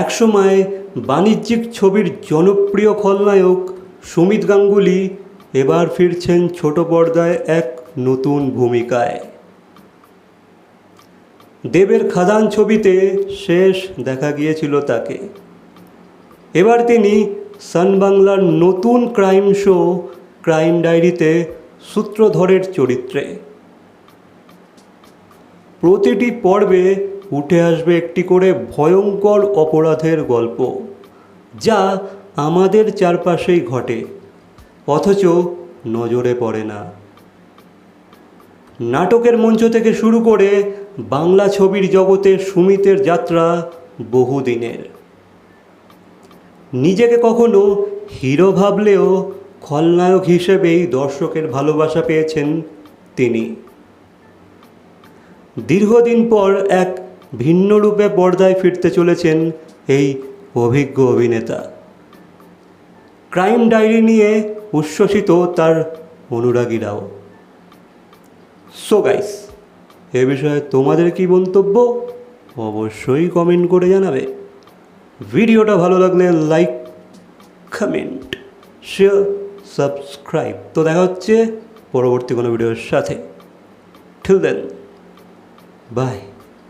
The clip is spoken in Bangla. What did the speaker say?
একসময় বাণিজ্যিক ছবির জনপ্রিয় খলনায়ক সুমিত গাঙ্গুলি এবার ফিরছেন ছোট পর্দায় এক নতুন ভূমিকায়। দেবের খাদান ছবিতে শেষ দেখা গিয়েছিল তাকে। এবার তিনি সান বাংলার নতুন ক্রাইম শো, ক্রাইম ডায়েরিতে সূত্রধরের চরিত্রে। প্রতিটি পর্বে উঠে আসবে একটি করে ভয়ঙ্কর অপরাধের গল্প, যা আমাদের চারপাশেই ঘটে, অথচ নজরে পড়ে না। নাটকের মঞ্চ থেকে শুরু করে বাংলা ছবির জগতে সুমিতের যাত্রা বহুদিনের। নিজেকে কখনো হিরো ভাবলেও খলনায়ক হিসেবেই দর্শকের ভালোবাসা পেয়েছেন তিনি। দীর্ঘদিন পর এক ভিন্ন রূপে পর্দায় ফিরতে চলেছেন এই অভিজ্ঞ অভিনেতা। ক্রাইম ডায়েরি নিয়ে উচ্ছ্বসিত তার অনুরাগীরাও। সো গাইস এ বিষয়ে তোমাদের কি মন্তব্য অবশ্যই কমেন্ট করে জানাবে। ভিডিওটা ভালো লাগলে লাইক কমেন্ট শেয়ার সাবস্ক্রাইব তো দেখা হচ্ছে পরবর্তী কোনো ভিডিওর সাথে। ঠিক দেন বাই